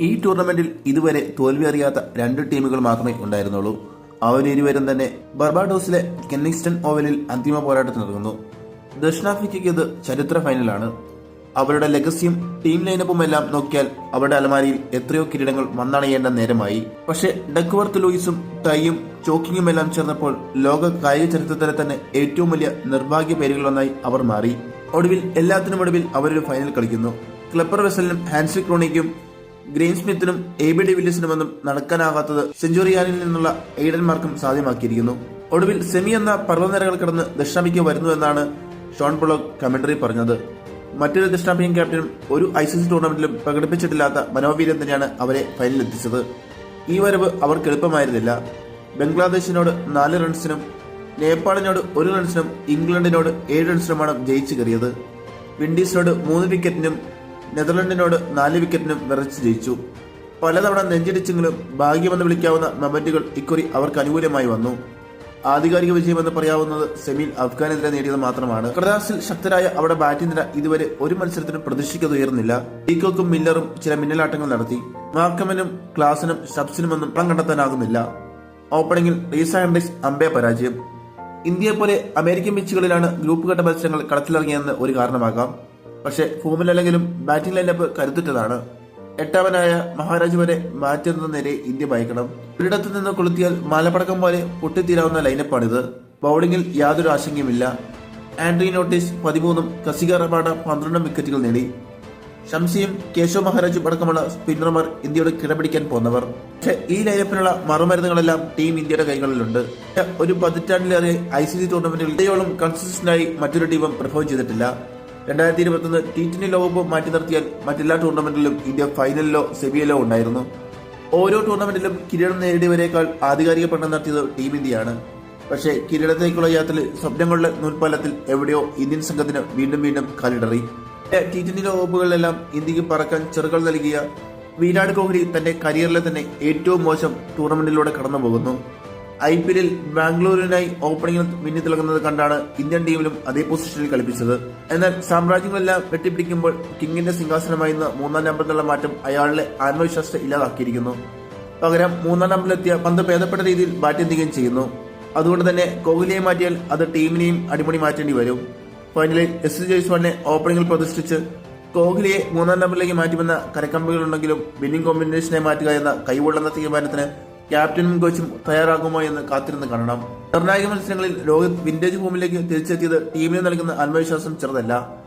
ഈ ടൂർണമെന്റിൽ ഇതുവരെ തോൽവി അറിയാത്ത രണ്ട് ടീമുകൾ മാത്രമേ ഉണ്ടായിരുന്നുള്ളൂ. അവരിരുവരും തന്നെ ബർബാഡോസിലെ കെന്നിങ്സ്റ്റൺ ഓവലിൽ അന്തിമ പോരാട്ടത്തിനിറങ്ങുന്നു ദക്ഷിണാഫ്രിക്കയ്ക്ക് ഇത് ചരിത്ര ഫൈനലാണ്. അവരുടെ ലെഗസിയും ടീം ലൈനപ്പും എല്ലാം നോക്കിയാൽ അവരുടെ അലമാരിയിൽ എത്രയോ കിരീടങ്ങൾ വന്നണയേണ്ട നേരമായി. പക്ഷേ ഡക്വർത്ത് ലൂയിസും ടൈയും ചോക്കിങ്ങും എല്ലാം ചേർന്നപ്പോൾ ലോക കായിക ചരിത്രത്തിലെ തന്നെ ഏറ്റവും വലിയ നിർഭാഗ്യ പേരുകളൊന്നായി അവർ മാറി. ഒടുവിൽ എല്ലാത്തിനും ഒടുവിൽ അവരൊരു ഫൈനൽ കളിക്കുന്നു. ക്ലപ്പർ വെസലിനും ഹാൻസി ക്രോണിക്കും ഗ്രെയിൻ സ്മിത്തിനും എ ബി ഡിവില്ലിയസിനുമൊന്നും നടക്കാനാകാത്തത് സെഞ്ചുറിയാനിൽ നിന്നുള്ള എയ്ഡന്മാർക്കും സാധ്യമാക്കിയിരിക്കുന്നു. ഒടുവിൽ സെമി എന്ന പർവനിരകൾ കടന്ന് ദക്ഷിണാഫ്രിക്ക വരുന്നുവെന്നാണ് ഷോൺ പൊളോഗ് കമന്ററി പറഞ്ഞത്. മറ്റൊരു ദക്ഷിണാഫ്രിക്കൻ ക്യാപ്റ്റനും ഒരു ഐ സി സി ടൂർണമെന്റിലും പ്രകടിപ്പിച്ചിട്ടില്ലാത്ത മനോവീര്യം തന്നെയാണ് അവരെ ഫൈനലിൽ എത്തിച്ചത്. ഈ വരവ് അവർക്ക് എളുപ്പമായിരുന്നില്ല. ബംഗ്ലാദേശിനോട് നാല് റൺസിനും നേപ്പാളിനോട് ഒരു റൺസിനും ഇംഗ്ലണ്ടിനോട് ഏഴ് റൺസിനുമാണ് ജയിച്ചു കയറിയത്. വിൻഡീസിനോട് മൂന്ന് വിക്കറ്റിനും നെതർലൻഡിനോട് നാല് വിക്കറ്റിനും വിറച്ച് ജയിച്ചു. പലതവണ നെഞ്ചിടിച്ചെങ്കിലും ഭാഗ്യമെന്ന് വിളിക്കാവുന്ന മൊമെന്റുകൾ ഇക്കുറി അവർക്ക് അനുകൂലമായി വന്നു. ആധികാരിക വിജയമെന്ന് പറയാവുന്നത് സെമിയിൽ അഫ്ഗാനെതിരെ നേടിയത് മാത്രമാണ്. കടലാസിൽ ശക്തരായ അവിടെ ബാറ്റിംഗ് നില ഇതുവരെ ഒരു മത്സരത്തിനും പ്രതീക്ഷിക്കത് ഉയർന്നില്ല. ഡീക്കോക്കും മില്ലറും ചില മിന്നലാട്ടങ്ങൾ നടത്തി. മാർക്കമനും ക്ലാസിനും ഷബ്സിനുമൊന്നും പണം കണ്ടെത്താനാകുന്നില്ല. ഓപ്പണിംഗിൽ റീസ ഹെൻഡ്രിക്സ് അമ്പേ പരാജയം. ഇന്ത്യയെ പോലെ അമേരിക്കൻ പിച്ചുകളിലാണ് ഗ്രൂപ്പ് ഘട്ട മത്സരങ്ങൾ കടത്തിലിറങ്ങിയെന്ന് ഒരു കാരണമാകാം. പക്ഷേ ഫോമിലല്ലെങ്കിലും ബാറ്റിംഗ് ലൈനപ്പ് കരുത്തുറ്റതാണ്. എട്ടാമനായ മഹാരാജ് വരെ മാറ്റുന്ന നേരെ ഇന്ത്യ ഭയക്കണം. ഒരിടത്തു നിന്ന് കൊളുത്തിയാൽ മലപ്പടക്കം പോലെ പൊട്ടിത്തീരാവുന്ന ലൈനപ്പാണിത് ബൗളിംഗിൽ യാതൊരു ആശങ്കയുമില്ല. ആൻഡ്രി നോട്ടീസ് പതിമൂന്നും കസിക റബാഡ പന്ത്രണ്ടും വിക്കറ്റുകൾ നേടി. ഷംസിയും കേശവ് മഹാരാജും അടക്കമുള്ള സ്പിന്നർമാർ ഇന്ത്യയുടെ കിടപിടിക്കാൻ പോന്നവർ. പക്ഷെ ഈ ലൈനപ്പിനുള്ള മറുമരുന്നുകളെല്ലാം ടീം ഇന്ത്യയുടെ കൈകളിലുണ്ട്. ഒരു പതിറ്റാണ്ടിലേറെ ഐ സി സി ടൂർണമെന്റിൽ ഇന്ത്യയോളം കൺസിസ്റ്റന്റായി മറ്റൊരു ടീമും പെർഫോം ചെയ്തിട്ടില്ല. രണ്ടായിരത്തി ഇരുപത്തൊന്ന് ടി ട്വന്റി ലോകകപ്പ് മാറ്റി നിർത്തിയാൽ മറ്റെല്ലാ ടൂർണമെന്റിലും ഇന്ത്യ ഫൈനലിലോ സെമിയിലോ ഉണ്ടായിരുന്നു. ഓരോ ടൂർണമെന്റിലും കിരീടം നേടിയവരെക്കാൾ ആധികാരിക പഠനം നടത്തിയത് ടീം ഇന്ത്യയാണ്. പക്ഷേ കിരീടത്തേക്കുള്ള യാത്രയിൽ സ്വപ്നങ്ങളുടെ നൂൽപ്പാലത്തിൽ എവിടെയോ ഇന്ത്യൻ സംഘത്തിന് വീണ്ടും വീണ്ടും കാലിടറി. ടി ട്വന്റി ലോകകപ്പുകളിലെല്ലാം ഇന്ത്യയ്ക്ക് പറക്കാൻ ചെറുകൾ നൽകിയ വിരാട് കോഹ്ലി തന്റെ കരിയറിലെ തന്നെ ഏറ്റവും മോശം ടൂർണമെന്റിലൂടെ കടന്നു പോകുന്നു ഐ പി എല്ലിൽ ബാംഗ്ലൂരിനായി ഓപ്പണിംഗിൽ മിന്നി തിളങ്ങുന്നത് കണ്ടാണ് ഇന്ത്യൻ ടീമിലും അതേ പൊസിഷനിൽ കളിപ്പിച്ചത്. എന്നാൽ സാമ്രാജ്യങ്ങളെല്ലാം വെട്ടിപ്പിടിക്കുമ്പോൾ കിങ്ങിന്റെ സിംഹാസനമായി മൂന്നാം നമ്പറിലുള്ള മാറ്റം അയാളിലെ ആത്മവിശ്വാസത്തെ ഇല്ലാതാക്കിയിരിക്കുന്നു. പകരം മൂന്നാം നമ്പറിലെത്തിയ പന്ത് ഭേദപ്പെട്ട രീതിയിൽ ബാറ്റ് ചെയ്യുകയും ചെയ്യുന്നു. അതുകൊണ്ട് തന്നെ കോഹ്ലിയെ മാറ്റിയാൽ അത് ടീമിനെയും അടിമണി മാറ്റേണ്ടി വരും. ഫൈനലിൽ എസ് ജയ്സ്വാളിനെ ഓപ്പണിംഗിൽ പ്രതിഷ്ഠിച്ച് കോഹ്ലിയെ മൂന്നാം നമ്പറിലേക്ക് മാറ്റുമെന്ന കരക്കമ്പുകളുണ്ടെങ്കിലും ബിന്നിംഗ് കോമ്പിനേഷനെ മാറ്റുക എന്ന കൈവെള്ളുന്ന തീരുമാനത്തിന് ക്യാപ്റ്റനും കോച്ചും തയ്യാറാകുമോ എന്ന് കാത്തിരുന്ന് കാണണം. നിർണായക മത്സരങ്ങളിൽ രോഹിത് വിന്റേജ് ഫോമിലേക്ക് തിരിച്ചെത്തിയത് ടീമിന് നൽകുന്ന ആത്മവിശ്വാസം ചെറുതല്ല.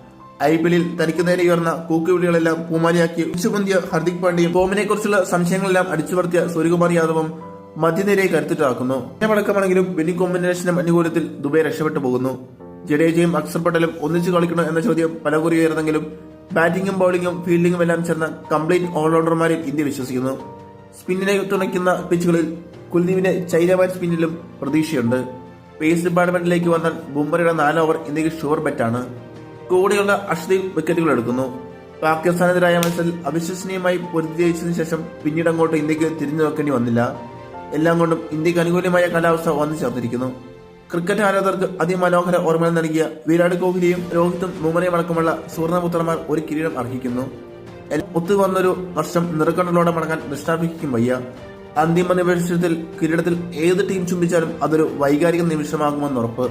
ഐ പി എല്ലിൽ തനിക്ക് നേരെ ഉയർന്ന കൂക്കുവിളികളെല്ലാം പൂമാലിയാക്കി ഉച്ചപന്തിയ ഹർദിക് പാണ്ഡ്യയും ഫോമിനെ കുറിച്ചുള്ള സംശയങ്ങളെല്ലാം അടിച്ചുപർത്തിയ സൂര്യകുമാർ യാദവും മധ്യനിരയെ കരുത്തിട്ടാക്കുന്നു. അടക്കമാണെങ്കിലും ബിനി കോമ്പിനേഷനും അനുകൂലത്തിൽ ദുബൈ രക്ഷപ്പെട്ടു പോകുന്നു. ജഡേജയും അക്സർ പട്ടേലും ഒന്നിച്ചു കളിക്കണോ എന്ന ചോദ്യം പലകുറി ഉയർന്നെങ്കിലും ബാറ്റിംഗും ബൌളിംഗും ഫീൽഡിംഗും എല്ലാം ചേർന്ന കംപ്ലീറ്റ് ഓൾറൗണ്ടർമാരിൽ ഇന്ത്യ വിശ്വസിക്കുന്നു. സ്പിന്നിനെ തുണയ്ക്കുന്ന പിച്ചുകളിൽ കുൽദീപിന് ചൈനമാൻ സ്പിന്നിലും പ്രതീക്ഷയുണ്ട്. പേസ് ഡിപ്പാർട്ട്മെന്റിലേക്ക് വന്ന ബുംബറയുടെ നാല് ഓവർ ഇന്ത്യയ്ക്ക് ഷുവർ ബെറ്റാണ്. കൂടെയുള്ള അഷ്ദീപ് വിക്കറ്റുകൾ എടുക്കുന്നു. പാകിസ്ഥാനെതിരായ മത്സരത്തിൽ അവിശ്വസനീയമായി പൊരുതിയതിനു ശേഷം പിന്നീട് അങ്ങോട്ട് ഇന്ത്യയ്ക്ക് തിരിഞ്ഞു നോക്കേണ്ടി വന്നില്ല. എല്ലാം കൊണ്ടും ഇന്ത്യയ്ക്ക് അനുകൂലമായ കാലാവസ്ഥ വന്നു ചേർന്നിരിക്കുന്നു. ക്രിക്കറ്റ് ആരാധകർക്ക് അതിമനോഹര ഓർമ്മകൾ നൽകിയ വിരാട് കോഹ്ലിയും രോഹിത്തും ബുംറയും അടക്കമുള്ള സുവർണപുത്രന്മാർ ഒരു കിരീടം അർഹിക്കുന്നു. ഒത്തു വന്നൊരു വർഷം നിറക്കണ്ണലോടെ മടങ്ങാൻ ദക്ഷിണാഫ്രിക്കയ്ക്കും വയ്യ. അന്തിമ നിമിഷത്തിൽ കിരീടത്തിൽ ഏത് ടീം ചുംബിച്ചാലും അതൊരു വൈകാരിക നിമിഷമാകുമെന്ന് ഉറപ്പ്